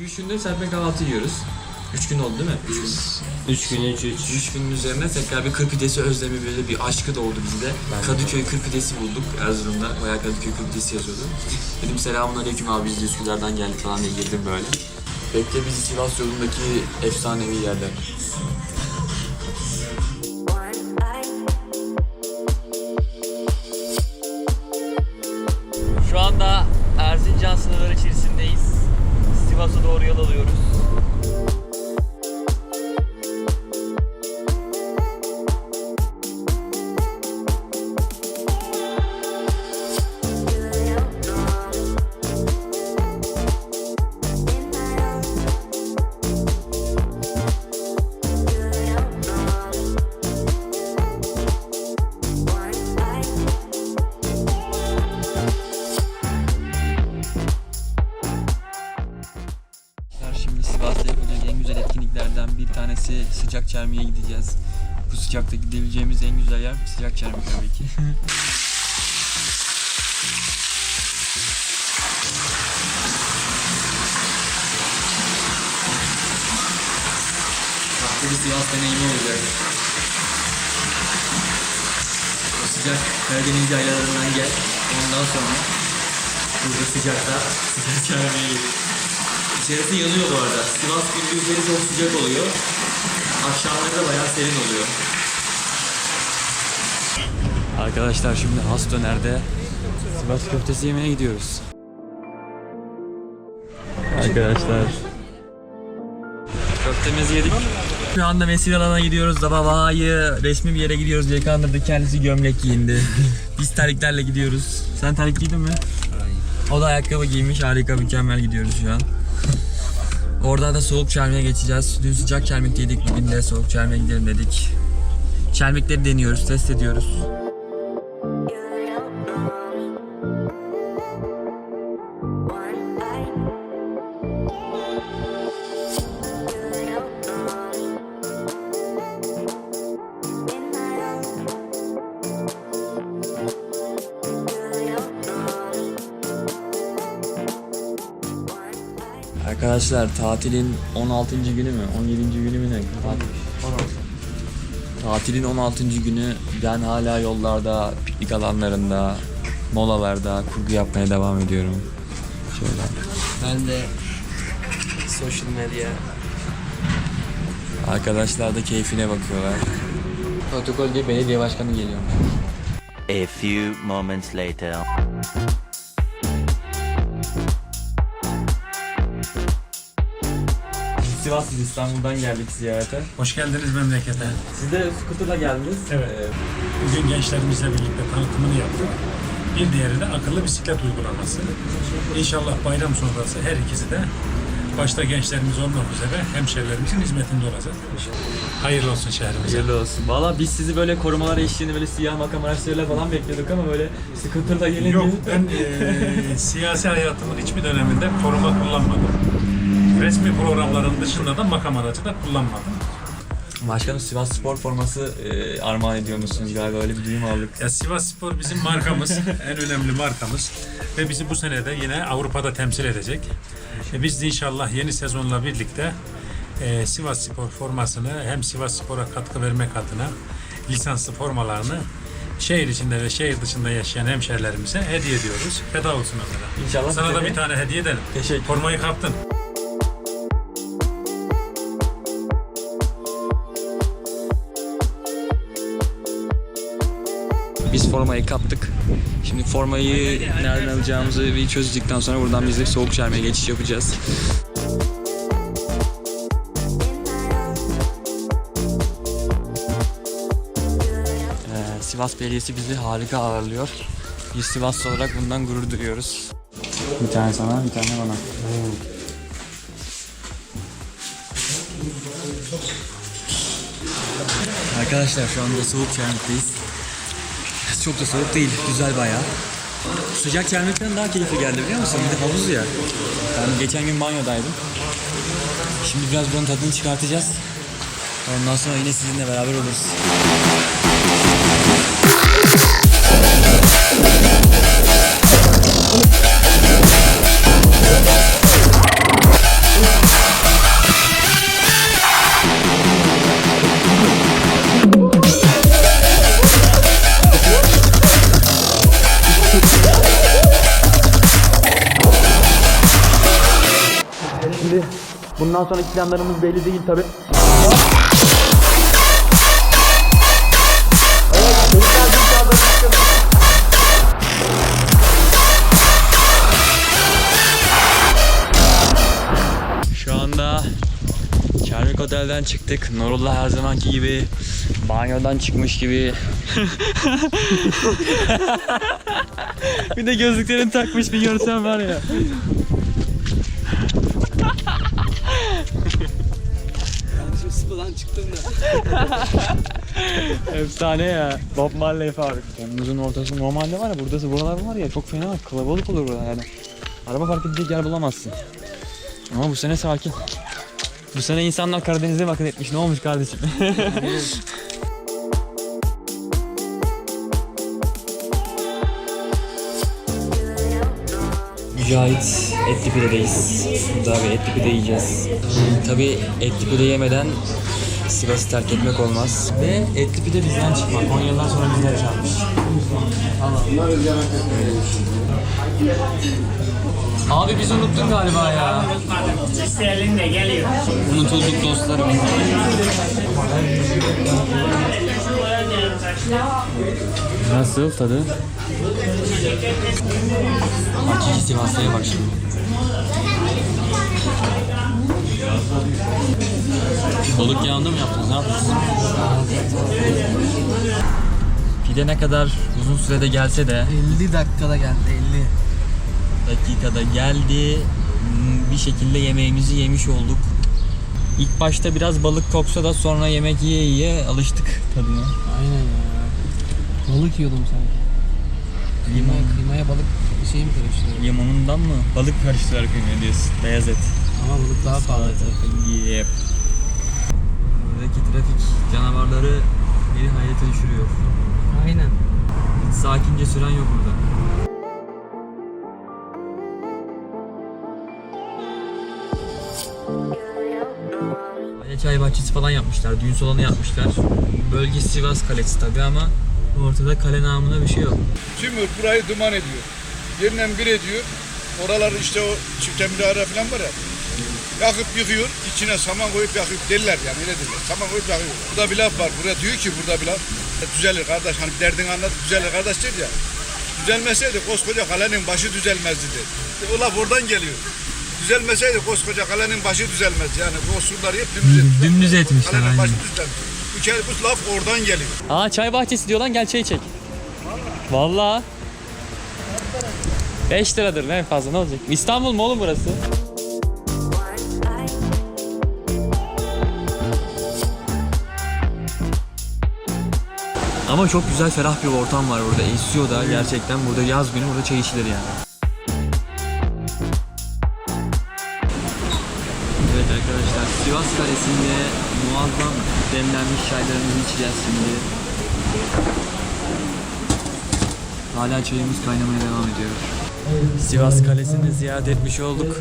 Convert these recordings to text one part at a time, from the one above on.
2-3 günde serpme kahvaltı yiyoruz. 3 gün oldu değil mi? 3 gün. 3 gün 3 3. 3 günün üzerine tekrar bir kır pidesi özlemi böyle bir aşkı doğdu bizde. Kadıköy kır pidesi bulduk Erzurum'da. Bayağı Kadıköy kır pidesi yazıyordu. Dedim selamun aleyküm abi biz de Üsküdar'dan geldik falan diye girdim böyle. Bekle bizi Sivas yolundaki efsanevi yerler. Sivas'a doğru yol alıyoruz. Etkinliklerden bir tanesi sıcak çermiye gideceğiz. Bu sıcakta gidebileceğimiz en güzel yer sıcak çermi tabii ki. Farklı bir Sivas deneyimi olacak. O sıcak Karadeniz yaylalarından gel. Ondan sonra burada sıcakta sıcak çermiye git. İçerisi yanıyor bu arada. Sivas gündüzleri çok sıcak oluyor. Akşamları da bayağı serin oluyor. Arkadaşlar şimdi Has Döner'de Sivas köftesi yemeye gidiyoruz. Arkadaşlar. Köftemizi yedik. Şu anda mesire alana gidiyoruz. Zabava'yı resmi bir yere gidiyoruz diye kandırdı. Kendisi gömlek giyindi. Biz terliklerle gidiyoruz. Sen terlik giydin mi? O da ayakkabı giymiş. Harika mükemmel gidiyoruz şu an. Orada da soğuk çelmeye geçeceğiz. Dün sıcak çelmek yedik. Bugün de soğuk çelmeye gidelim dedik. Çelmekleri deniyoruz, test ediyoruz. Arkadaşlar tatilin 16. günü mü? 17. günü mü ne? Tatil. Tatilin 16. günü ben hala yollarda, piknik alanlarında, molalarda kurgu yapmaya devam ediyorum. Şöyle. Ben de social medya Arkadaşlar da keyfine bakıyorlar. Protokol diye belediye başkanı geliyor. A few moments later. Sivas biz İstanbul'dan geldik ziyarete. Hoş geldiniz memlekete. Siz de scooter'la geldiniz. Evet. Ee, Bugün gençlerimizle birlikte tanıtımını yaptık. Bir diğeri de akıllı bisiklet uygulaması. İnşallah bayram sonrası her ikisi de başta gençlerimiz olmak üzere hemşerilerimizin hizmetinde olacak. Hayırlı olsun şehrimize. Hayırlı olsun. Valla biz sizi böyle korumalar eşliğinde böyle siyah makam araçlarıyla falan bekliyorduk ama böyle scooter'la gelince... Yok ben eee, siyasi hayatımın hiçbir döneminde koruma kullanmadım. Resmi programların dışında da makam aracı da kullanmadım. Başkanım Sivas Spor forması e, armağan ediyor musunuz galiba öyle bir duyum aldık. Ya Sivas Spor bizim markamız, en önemli markamız ve bizi bu sene de yine Avrupa'da temsil edecek. E biz de inşallah yeni sezonla birlikte e, Sivas Spor formasını hem Sivas Spor'a katkı vermek adına lisanslı formalarını şehir içinde ve şehir dışında yaşayan hemşerilerimize hediye ediyoruz. Feda olsun onlara. İnşallah Sana da bir tane hediye edelim. Teşekkür. Formayı kaptın. Biz formayı kaptık. Şimdi formayı nereden alacağımızı bir çözdükten sonra buradan biz de soğuk çelmeye geçiş yapacağız. Ee, Sivas Belediyesi bizi harika ağırlıyor. Biz Sivaslı olarak bundan gurur duyuyoruz. Bir tane sana, bir tane bana. Arkadaşlar şu anda soğuk çelmekteyiz. Çok da soğuk değil, güzel bayağı. Sıcak çelmekten daha keyifli geldi biliyor musun? Bir de havuz ya. Ben geçen gün banyodaydım. Şimdi biraz bunun tadını çıkartacağız. Ondan sonra yine sizinle beraber oluruz. Bundan sonraki planlarımız belli değil tabi. Şu anda Çarmik Otel'den çıktık. Nurullah her zamanki gibi banyodan çıkmış gibi. bir de gözlüklerini takmış bir görsen var ya. Efsane ya. Bob Marley Faruk. Temmuz'un ortası normalde var ya buradası buralar var ya çok fena kalabalık olur burada yani. Araba park edecek yer bulamazsın. Ama bu sene sakin. Bu sene insanlar Karadeniz'e mi akın etmiş. Ne olmuş kardeşim? Mücahit etli pidedeyiz. Burada bir etli pide yiyeceğiz. Tabi etli pide yemeden Sivas'ı terk etmek olmaz. Ve etli pide bizden çıkma. Konya'dan sonra bizden çalmış. Abi biz unuttun galiba ya. Elinde geliyor. Unutulduk dostlarım. Nasıl tadı? Hakiki Sivaslı'ya bak şimdi. Balık yağında mı yaptınız? Ne yaptınız? Pide ne kadar uzun sürede gelse de 50 dakikada geldi 50. dakikada geldi. Bir şekilde yemeğimizi yemiş olduk. İlk başta biraz balık koksa da sonra yemek yiye yiye alıştık tadına. Aynen ya. Balık yiyordum sanki. Limon, Kıymaya, balık şey mi karıştırıyor? limonundan mı? Balık karıştırarak kıymaya diyorsun. Beyaz et. Ama balık daha pahalı. Yep. Buradaki trafik canavarları beni hayrete düşürüyor. Aynen. Hiç sakince süren yok burada. Böyle çay bahçesi falan yapmışlar, düğün salonu yapmışlar. Bölge Sivas Kalesi tabi ama ortada kale namına bir şey yok. Tümür burayı duman ediyor. Yerinden bir ediyor. Oralar işte o çifte minare falan var ya. Yakıp yıkıyor, içine saman koyup yakıp deliler yani öyle derler. Saman koyup yakıyor. Burada bir laf var. Burada diyor ki burada bir laf. Düzelir kardeş hani derdini anlat düzelir kardeş dedi ya. Düzelmeseydi koskoca kalenin başı düzelmezdi dedi. O laf oradan geliyor. Düzelmeseydi koskoca kalenin başı düzelmez. Yani bu surları hep dümdüz ettiler. Dümdüz etmişler, Kalenin aynen. başı düzlenmiş. Bu, bu laf oradan geliyor. Aa çay bahçesi diyor lan gel çay çek. Vallahi. 5 liradır ne fazla ne olacak? İstanbul mu oğlum burası? Ama çok güzel ferah bir ortam var burada. Esiyor da gerçekten burada yaz günü burada çay içilir yani. Evet arkadaşlar Sivas Kalesi'nde muazzam demlenmiş çaylarımızı içeceğiz şimdi. Hala çayımız kaynamaya devam ediyor. Sivas Kalesi'ni ziyaret etmiş olduk.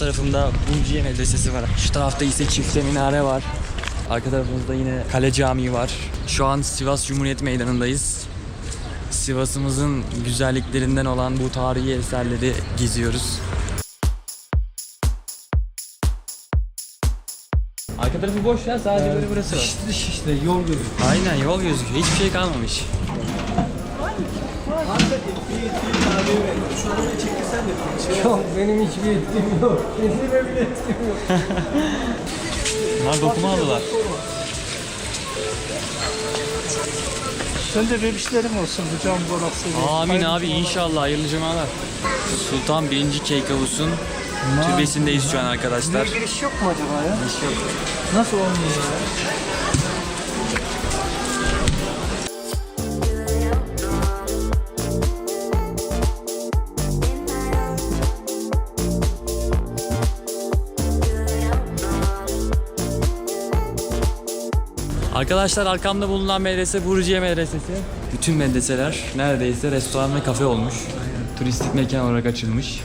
Tarafımda Bunciye Medresesi var. Şu tarafta ise Çifte Minare var. Arka tarafımızda yine Kale Camii var. Şu an Sivas Cumhuriyet Meydanı'ndayız. Sivas'ımızın güzelliklerinden olan bu tarihi eserleri geziyoruz. Arka tarafı boş ya sadece böyle burası var. Dış işte yol gözüküyor. Aynen yol gözüküyor. Hiçbir şey kalmamış. Yok benim hiçbir etkim yok. Kendime bile etkim yok. Bunlar dokuma aldılar. Sen de bebişlerim olsun bu cam borası. Amin abi inşallah hayırlı cumalar. Sultan 1. Keykavus'un türbesindeyiz şu an arkadaşlar. Giriş yok mu acaba ya? Hiç yok. Nasıl olmuyor ya? Arkadaşlar arkamda bulunan medrese Burciye Medresesi. Bütün medreseler neredeyse restoran ve kafe olmuş. Turistik mekan olarak açılmış.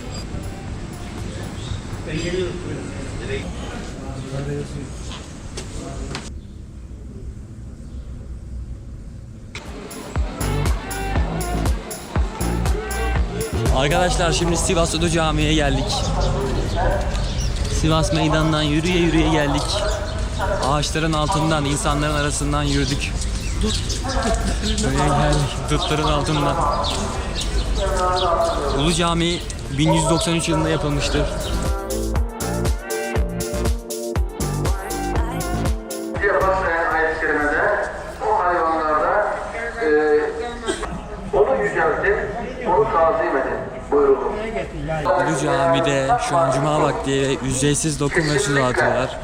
Arkadaşlar şimdi Sivas Ulu Camii'ye geldik. Sivas meydanından yürüye yürüye geldik. Ağaçların altından, insanların arasından yürüdük. Buraya geldik. Dutların altından. Ulu Cami 1193 yılında yapılmıştır. Ulu Cami'de şu an Cuma vakti ücretsiz dokum ve su dağıtıyorlar.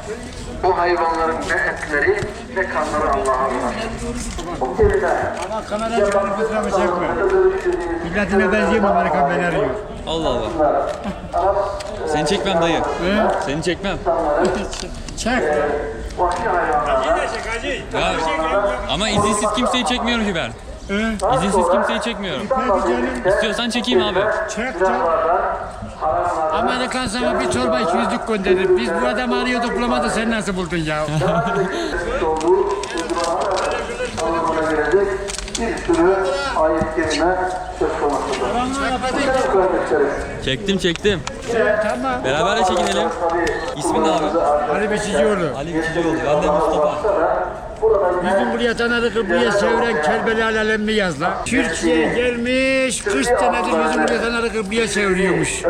Bu hayvanların ne etleri ne kanları Allah'a emanet. O kelimeler Ama kamerayı benim fıtramı çekme. Milletine benziyor Amerika beni arıyor. Allah Allah. Seni çekmem dayı. Seni çekmem. Çek. vahşi hayvanlar Ya, ama izinsiz kimseyi çekmiyorum ki ben. İzinsiz kimseyi çekmiyorum. İstiyorsan çekeyim abi. Çek çek. Amerikan sana bir çorba 200'lük gönderir. Biz bu adamı arıyorduk bulamadı sen nasıl buldun ya? bir sürü ayet-i kerime söz konusudur. Çektim çektim. tamam. Beraber de çekinelim. İsmin ne abi? Ali Beşicioğlu. Ali Biçicioğlu. Ben de Mustafa. Bizim buraya tanıdık buraya çeviren Kerbela alemmi yazla. Türkiye gelmiş 40 senedir bizim buraya tanıdık buraya çeviriyormuş.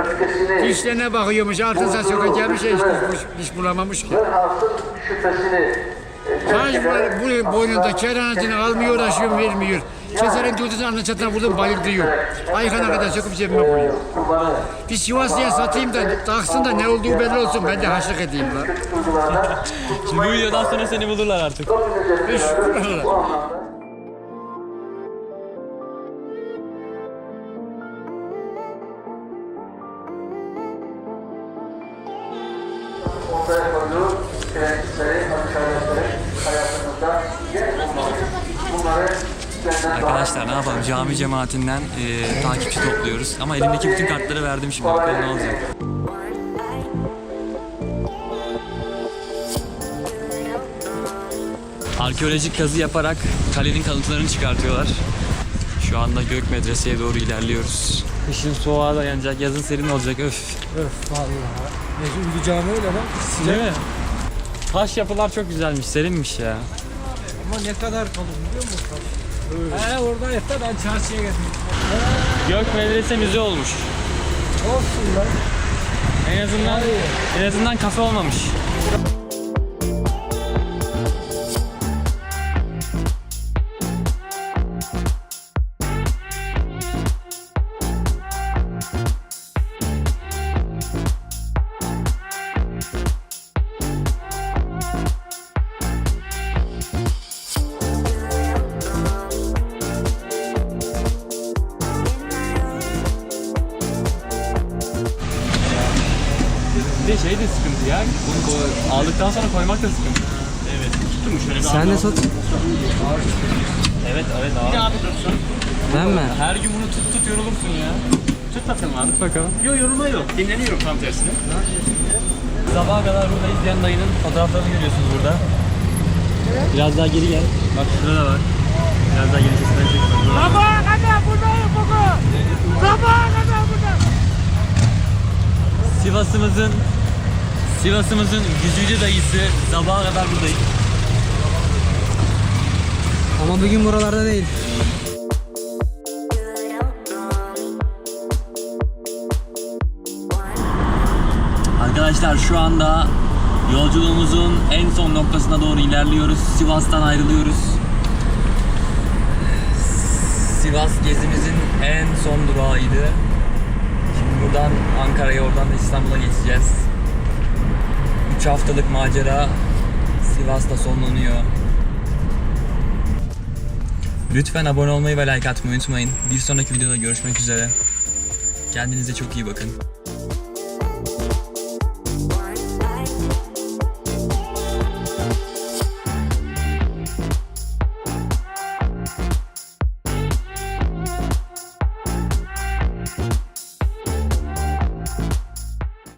Dişlerine bakıyormuş altın saç sokağa gelmiş hiç, hiç bulamamış ki. velhasıl şüphesini var bu boynunda kerhanetini almıyor uğraşıyor vermiyor. Keserin tutusunu alnı çatına vurdum bayıldırıyor. Aykan'a kadar söküp cebime koyuyor. Bir Sivaslı'ya satayım da taksın da ne olduğu belli olsun ben de haşlık edeyim lan. Şimdi bu videodan sonra seni bulurlar artık. Buralar. Arkadaşlar ne yapalım cami cemaatinden e, takipçi topluyoruz. Ama elimdeki bütün kartları verdim şimdi bakalım ne olacak. Arkeolojik kazı yaparak kalenin kalıntılarını çıkartıyorlar. Şu anda Gök Medrese'ye doğru ilerliyoruz. Kışın soğuğa dayanacak, yazın serin olacak öf. Öf vallahi. Neyse Ulu Cami öyle lan. Değil mi? Taş yapılar çok güzelmiş, serinmiş ya. Ama ne kadar kalın biliyor musun? He orada yeter ben çarşıya getirdim. Gök Medrese müze olmuş. Olsun lan. En azından en azından kafe olmamış. Aldıktan sonra koymak da sıkıntı. Sen de sat. Evet evet abi. Ben mi? Her gün bunu tut tut yorulursun ya. Tut bakalım abi. Tut bakalım. Yok yorulma yok. Dinleniyorum tam tersine. Sabaha kadar burada izleyen dayının fotoğraflarını görüyorsunuz burada. Biraz daha geri gel. Bak şurada da var. Biraz daha geri sesinden çek. Sabaha kadar buradayım bugün. Sabaha kadar buradayım. Sivas'ımızın Sivas'ımızın güzide dayısı sabaha kadar buradayız. Ama bugün buralarda değil. Arkadaşlar şu anda yolculuğumuzun en son noktasına doğru ilerliyoruz. Sivas'tan ayrılıyoruz. Sivas gezimizin en son durağıydı. Şimdi buradan Ankara'ya oradan da İstanbul'a geçeceğiz. 3 haftalık macera Sivas'ta sonlanıyor. Lütfen abone olmayı ve like atmayı unutmayın. Bir sonraki videoda görüşmek üzere. Kendinize çok iyi bakın.